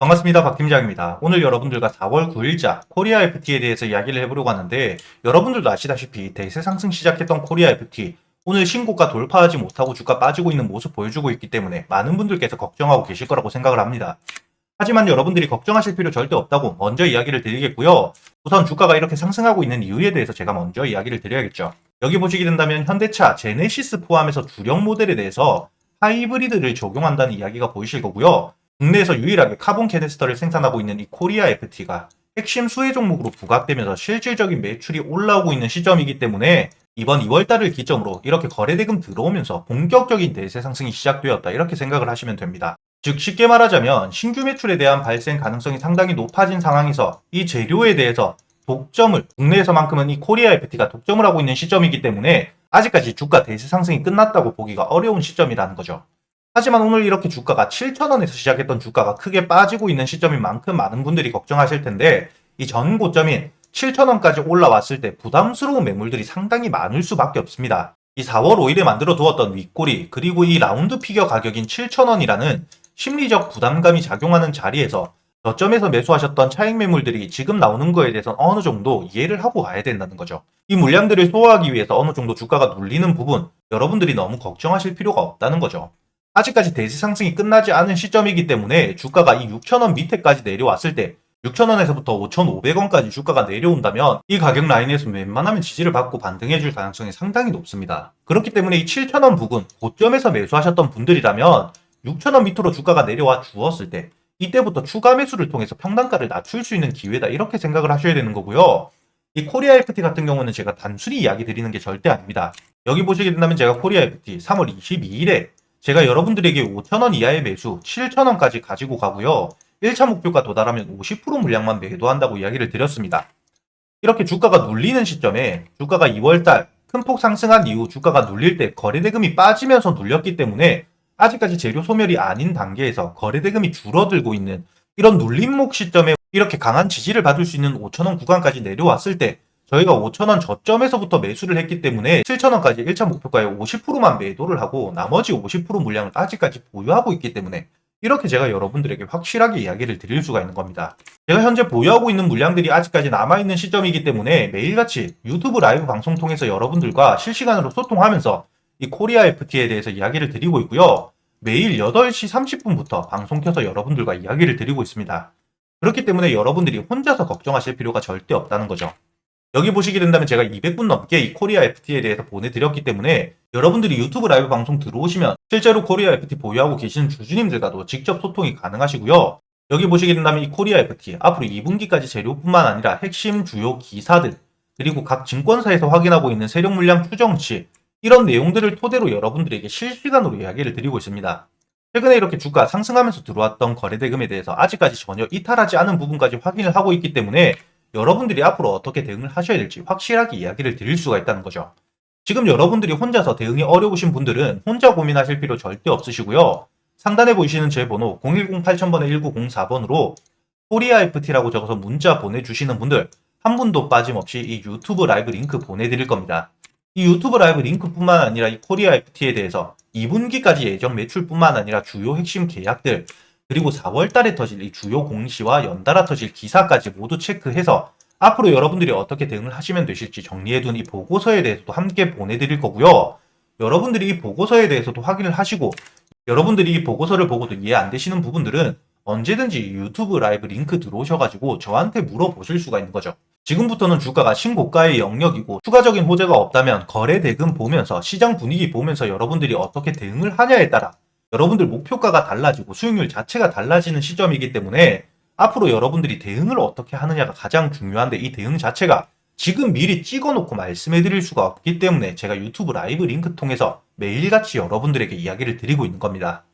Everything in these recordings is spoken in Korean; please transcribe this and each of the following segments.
반갑습니다. 박 팀장입니다. 오늘 여러분들과 4월 9일자 코리아 FT에 대해서 이야기를 해보려고 하는데 여러분들도 아시다시피 대세 상승 시작했던 코리아 FT 오늘 신고가 돌파하지 못하고 주가 빠지고 있는 모습 보여주고 있기 때문에 많은 분들께서 걱정하고 계실 거라고 생각을 합니다. 하지만 여러분들이 걱정하실 필요 절대 없다고 먼저 이야기를 드리겠고요. 우선 주가가 이렇게 상승하고 있는 이유에 대해서 제가 먼저 이야기를 드려야겠죠. 여기 보시게 된다면 현대차 제네시스 포함해서 주력 모델에 대해서 하이브리드를 적용한다는 이야기가 보이실 거고요. 국내에서 유일하게 카본 캐니스터를 생산하고 있는 이 코리아 FT가 핵심 수혜 종목으로 부각되면서 실질적인 매출이 올라오고 있는 시점이기 때문에 이번 2월 달을 기점으로 이렇게 거래대금 들어오면서 본격적인 대세 상승이 시작되었다 이렇게 생각을 하시면 됩니다. 즉 쉽게 말하자면 신규 매출에 대한 발생 가능성이 상당히 높아진 상황에서 이 재료에 대해서 독점을 국내에서만큼은 이 코리아 FT가 독점을 하고 있는 시점이기 때문에 아직까지 주가 대세 상승이 끝났다고 보기가 어려운 시점이라는 거죠. 하지만 오늘 이렇게 주가가 7,000원에서 시작했던 주가가 크게 빠지고 있는 시점인 만큼 많은 분들이 걱정하실 텐데 이 전 고점인 7,000원까지 올라왔을 때 부담스러운 매물들이 상당히 많을 수밖에 없습니다. 이 4월 5일에 만들어 두었던 윗꼬리 그리고 이 라운드 피겨 가격인 7,000원이라는 심리적 부담감이 작용하는 자리에서 저점에서 매수하셨던 차익 매물들이 지금 나오는 거에 대해서 어느 정도 이해를 하고 와야 된다는 거죠. 이 물량들을 소화하기 위해서 어느 정도 주가가 눌리는 부분 여러분들이 너무 걱정하실 필요가 없다는 거죠. 아직까지 대세 상승이 끝나지 않은 시점이기 때문에 주가가 이 6,000원 밑에까지 내려왔을 때 6,000원에서부터 5,500원까지 주가가 내려온다면 이 가격 라인에서 웬만하면 지지를 받고 반등해줄 가능성이 상당히 높습니다. 그렇기 때문에 이 7,000원 부근 고점에서 매수하셨던 분들이라면 6,000원 밑으로 주가가 내려와 주었을 때 이때부터 추가 매수를 통해서 평단가를 낮출 수 있는 기회다 이렇게 생각을 하셔야 되는 거고요. 이 코리아 FT 같은 경우는 제가 단순히 이야기 드리는 게 절대 아닙니다. 여기 보시게 된다면 제가 코리아 FT 3월 22일에 제가 여러분들에게 5,000원 이하의 매수 7,000원까지 가지고 가고요. 1차 목표가 도달하면 50% 물량만 매도한다고 이야기를 드렸습니다. 이렇게 주가가 눌리는 시점에 주가가 2월달 큰 폭 상승한 이후 주가가 눌릴 때 거래대금이 빠지면서 눌렸기 때문에 아직까지 재료 소멸이 아닌 단계에서 거래대금이 줄어들고 있는 이런 눌림목 시점에 이렇게 강한 지지를 받을 수 있는 5,000원 구간까지 내려왔을 때 저희가 5,000원 저점에서부터 매수를 했기 때문에 7,000원까지 1차 목표가의 50%만 매도를 하고 나머지 50% 물량을 아직까지 보유하고 있기 때문에 이렇게 제가 여러분들에게 확실하게 이야기를 드릴 수가 있는 겁니다. 제가 현재 보유하고 있는 물량들이 아직까지 남아있는 시점이기 때문에 매일같이 유튜브 라이브 방송 통해서 여러분들과 실시간으로 소통하면서 이 코리아 FT에 대해서 이야기를 드리고 있고요. 매일 8시 30분부터 방송 켜서 여러분들과 이야기를 드리고 있습니다. 그렇기 때문에 여러분들이 혼자서 걱정하실 필요가 절대 없다는 거죠. 여기 보시게 된다면 제가 200분 넘게 이 코리아 FT에 대해서 보내드렸기 때문에 여러분들이 유튜브 라이브 방송 들어오시면 실제로 코리아 FT 보유하고 계시는 주주님들과도 직접 소통이 가능하시고요. 여기 보시게 된다면 이 코리아 FT 앞으로 2분기까지 재료뿐만 아니라 핵심 주요 기사들 그리고 각 증권사에서 확인하고 있는 세력 물량 추정치 이런 내용들을 토대로 여러분들에게 실시간으로 이야기를 드리고 있습니다. 최근에 이렇게 주가 상승하면서 들어왔던 거래대금에 대해서 아직까지 전혀 이탈하지 않은 부분까지 확인을 하고 있기 때문에 여러분들이 앞으로 어떻게 대응을 하셔야 될지 확실하게 이야기를 드릴 수가 있다는 거죠. 지금 여러분들이 혼자서 대응이 어려우신 분들은 혼자 고민하실 필요 절대 없으시고요. 상단에 보이시는 제 번호 010-8000번에 1904번으로 코리아 FT라고 적어서 문자 보내주시는 분들 한 분도 빠짐없이 이 유튜브 라이브 링크 보내드릴 겁니다. 이 유튜브 라이브 링크뿐만 아니라 이 코리아 FT에 대해서 2분기까지 예정 매출뿐만 아니라 주요 핵심 계약들 그리고 4월 달에 터질 이 주요 공시와 연달아 터질 기사까지 모두 체크해서 앞으로 여러분들이 어떻게 대응을 하시면 되실지 정리해둔 이 보고서에 대해서도 함께 보내드릴 거고요. 여러분들이 이 보고서에 대해서도 확인을 하시고 여러분들이 이 보고서를 보고도 이해 안 되시는 부분들은 언제든지 유튜브 라이브 링크 들어오셔가지고 저한테 물어보실 수가 있는 거죠. 지금부터는 주가가 신고가의 영역이고 추가적인 호재가 없다면 거래 대금 보면서 시장 분위기 보면서 여러분들이 어떻게 대응을 하냐에 따라 여러분들 목표가가 달라지고 수익률 자체가 달라지는 시점이기 때문에 앞으로 여러분들이 대응을 어떻게 하느냐가 가장 중요한데 이 대응 자체가 지금 미리 찍어놓고 말씀해 드릴 수가 없기 때문에 제가 유튜브 라이브 링크 통해서 매일같이 여러분들에게 이야기를 드리고 있는 겁니다.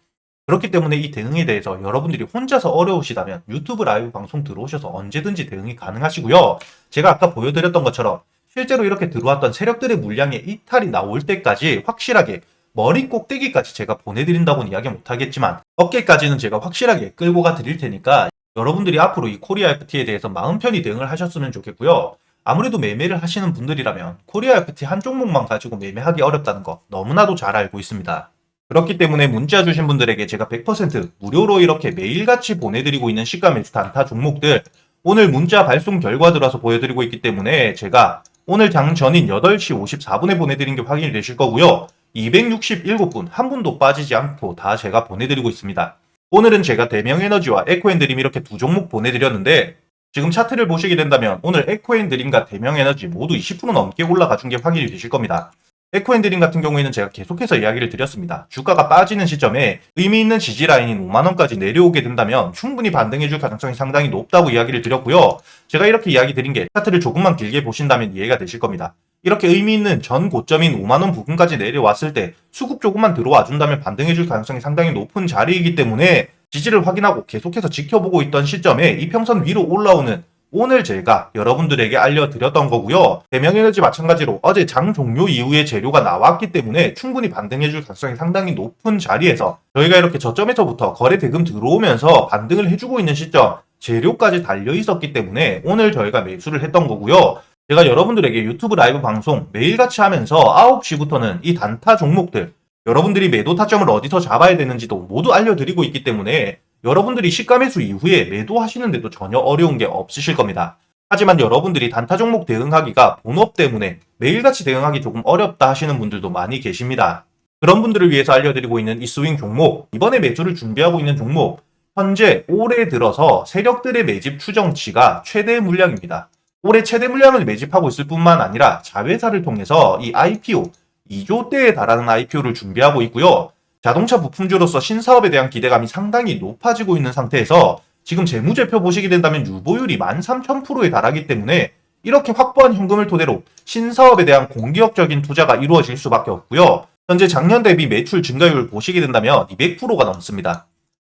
그렇기 때문에 이 대응에 대해서 여러분들이 혼자서 어려우시다면 유튜브 라이브 방송 들어오셔서 언제든지 대응이 가능하시고요. 제가 아까 보여드렸던 것처럼 실제로 이렇게 들어왔던 세력들의 물량의 이탈이 나올 때까지 확실하게 머리 꼭대기까지 제가 보내드린다고는 이야기 못하겠지만 어깨까지는 제가 확실하게 끌고 가 드릴 테니까 여러분들이 앞으로 이 코리아 FT에 대해서 마음 편히 대응을 하셨으면 좋겠고요. 아무래도 매매를 하시는 분들이라면 코리아 FT 한 종목만 가지고 매매하기 어렵다는 거 너무나도 잘 알고 있습니다. 그렇기 때문에 문자 주신 분들에게 제가 100% 무료로 이렇게 매일같이 보내드리고 있는 시가 매수 단타 종목들 오늘 문자 발송 결과 들어서 보여드리고 있기 때문에 제가 오늘 장 전인 8시 54분에 보내드린 게 확인이 되실 거고요. 267분 한 분도 빠지지 않고 다 제가 보내드리고 있습니다. 오늘은 제가 대명에너지와 에코앤드림 이렇게 두 종목 보내드렸는데 지금 차트를 보시게 된다면 오늘 에코앤드림과 대명에너지 모두 20% 넘게 올라가 준 게 확인이 되실 겁니다. 에코앤드림 같은 경우에는 제가 계속해서 이야기를 드렸습니다. 주가가 빠지는 시점에 의미 있는 지지 라인인 5만원까지 내려오게 된다면 충분히 반등해줄 가능성이 상당히 높다고 이야기를 드렸고요. 제가 이렇게 이야기 드린 게 차트를 조금만 길게 보신다면 이해가 되실 겁니다. 이렇게 의미 있는 전 고점인 5만원 부근까지 내려왔을 때 수급 조금만 들어와 준다면 반등해줄 가능성이 상당히 높은 자리이기 때문에 지지를 확인하고 계속해서 지켜보고 있던 시점에 이평선 위로 올라오는 오늘 제가 여러분들에게 알려드렸던 거고요. 대명에너지 마찬가지로 어제 장 종료 이후에 재료가 나왔기 때문에 충분히 반등해줄 가능성이 상당히 높은 자리에서 저희가 이렇게 저점에서부터 거래 대금 들어오면서 반등을 해주고 있는 시점 재료까지 달려 있었기 때문에 오늘 저희가 매수를 했던 거고요. 제가 여러분들에게 유튜브 라이브 방송 매일같이 하면서 9시부터는 이 단타 종목들 여러분들이 매도 타점을 어디서 잡아야 되는지도 모두 알려드리고 있기 때문에 여러분들이 시가 매수 이후에 매도하시는데도 전혀 어려운 게 없으실 겁니다. 하지만 여러분들이 단타 종목 대응하기가 본업 때문에 매일같이 대응하기 조금 어렵다 하시는 분들도 많이 계십니다. 그런 분들을 위해서 알려드리고 있는 이 스윙 종목, 이번에 매수를 준비하고 있는 종목, 현재 올해 들어서 세력들의 매집 추정치가 최대 물량입니다. 올해 최대 물량을 매집하고 있을 뿐만 아니라 자회사를 통해서 이 IPO 2조대에 달하는 IPO를 준비하고 있고요. 자동차 부품주로서 신사업에 대한 기대감이 상당히 높아지고 있는 상태에서 지금 재무제표 보시게 된다면 유보율이 13,000%에 달하기 때문에 이렇게 확보한 현금을 토대로 신사업에 대한 공격적인 투자가 이루어질 수밖에 없고요. 현재 작년 대비 매출 증가율 보시게 된다면 200%가 넘습니다.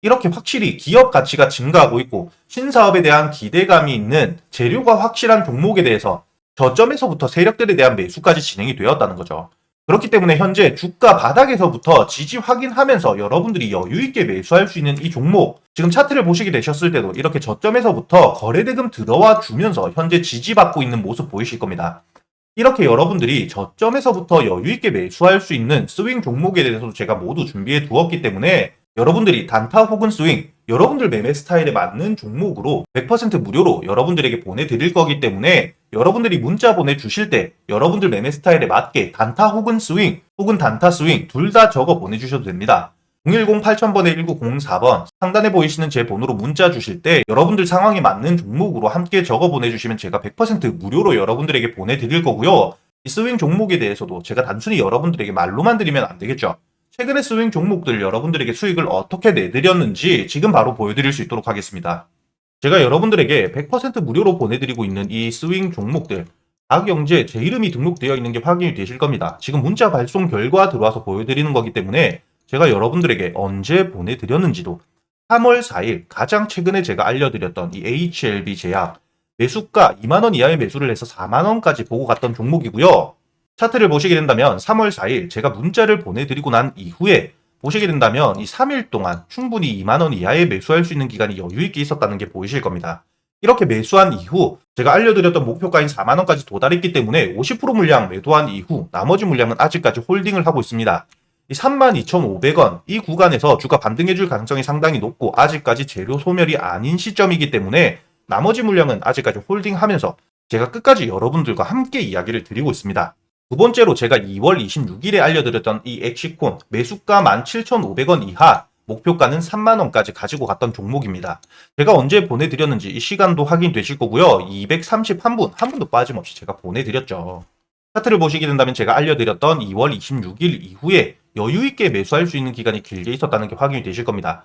이렇게 확실히 기업 가치가 증가하고 있고 신사업에 대한 기대감이 있는 재료가 확실한 종목에 대해서 저점에서부터 세력들에 대한 매수까지 진행이 되었다는 거죠. 그렇기 때문에 현재 주가 바닥에서부터 지지 확인하면서 여러분들이 여유 있게 매수할 수 있는 이 종목 지금 차트를 보시게 되셨을 때도 이렇게 저점에서부터 거래대금 들어와 주면서 현재 지지받고 있는 모습 보이실 겁니다. 이렇게 여러분들이 저점에서부터 여유 있게 매수할 수 있는 스윙 종목에 대해서도 제가 모두 준비해 두었기 때문에 여러분들이 단타 혹은 스윙 여러분들 매매 스타일에 맞는 종목으로 100% 무료로 여러분들에게 보내드릴 거기 때문에 여러분들이 문자 보내주실 때 여러분들 매매 스타일에 맞게 단타 혹은 스윙 혹은 단타 스윙 둘 다 적어 보내주셔도 됩니다. 010-8000번에 1904번 상단에 보이시는 제 번호로 문자 주실 때 여러분들 상황에 맞는 종목으로 함께 적어 보내주시면 제가 100% 무료로 여러분들에게 보내드릴 거고요. 이 스윙 종목에 대해서도 제가 단순히 여러분들에게 말로만 드리면 안 되겠죠. 최근의 스윙 종목들 여러분들에게 수익을 어떻게 내드렸는지 지금 바로 보여드릴 수 있도록 하겠습니다. 제가 여러분들에게 100% 무료로 보내드리고 있는 이 스윙 종목들 박영재 제 이름이 등록되어 있는 게 확인이 되실 겁니다. 지금 문자 발송 결과 들어와서 보여드리는 거기 때문에 제가 여러분들에게 언제 보내드렸는지도 3월 4일 가장 최근에 제가 알려드렸던 이 HLB 제약 매수가 2만원 이하의 매수를 해서 4만원까지 보고 갔던 종목이고요. 차트를 보시게 된다면 3월 4일 제가 문자를 보내드리고 난 이후에 보시게 된다면 이 3일 동안 충분히 2만원 이하에 매수할 수 있는 기간이 여유 있게 있었다는 게 보이실 겁니다. 이렇게 매수한 이후 제가 알려드렸던 목표가인 4만원까지 도달했기 때문에 50% 물량 매도한 이후 나머지 물량은 아직까지 홀딩을 하고 있습니다. 이 32,500원 이 구간에서 주가 반등해줄 가능성이 상당히 높고 아직까지 재료 소멸이 아닌 시점이기 때문에 나머지 물량은 아직까지 홀딩하면서 제가 끝까지 여러분들과 함께 이야기를 드리고 있습니다. 두 번째로 제가 2월 26일에 알려드렸던 이 엑시콘 매수가 17,500원 이하 목표가는 3만원까지 가지고 갔던 종목입니다. 제가 언제 보내드렸는지 이 시간도 확인되실 거고요. 231분, 한 분도 빠짐없이 제가 보내드렸죠. 차트를 보시게 된다면 제가 알려드렸던 2월 26일 이후에 여유있게 매수할 수 있는 기간이 길게 있었다는 게 확인이 되실 겁니다.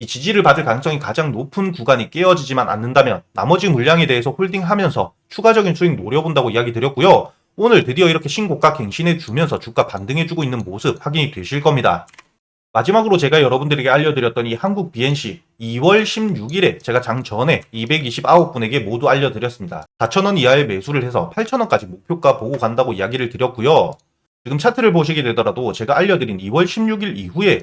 이 지지를 받을 가능성이 가장 높은 구간이 깨어지지만 않는다면 나머지 물량에 대해서 홀딩하면서 추가적인 수익 노려본다고 이야기 드렸고요. 오늘 드디어 이렇게 신고가 갱신해 주면서 주가 반등해 주고 있는 모습 확인이 되실 겁니다. 마지막으로 제가 여러분들에게 알려드렸던 이 한국 BNC 2월 16일에 제가 장 전에 229분에게 모두 알려드렸습니다. 4,000원 이하의 매수를 해서 8,000원까지 목표가 보고 간다고 이야기를 드렸고요. 지금 차트를 보시게 되더라도 제가 알려드린 2월 16일 이후에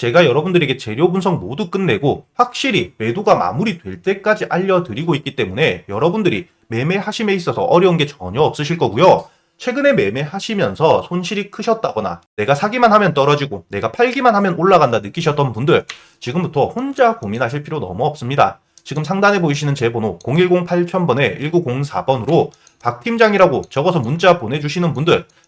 제가 여러분들에게 재료 분석 모두 끝내고 확실히 매도가 마무리될 때까지 알려드리고 있기 때문에 여러분들이 매매하심에 있어서 어려운 게 전혀 없으실 거고요. 최근에 매매하시면서 손실이 크셨다거나 내가 사기만 하면 떨어지고 내가 팔기만 하면 올라간다 느끼셨던 분들 지금부터 혼자 고민하실 필요 너무 없습니다. 지금 상단에 보이시는 제 번호 010-8000번에 1904번으로 박 팀장이라고 적어서 문자 보내주시는 분들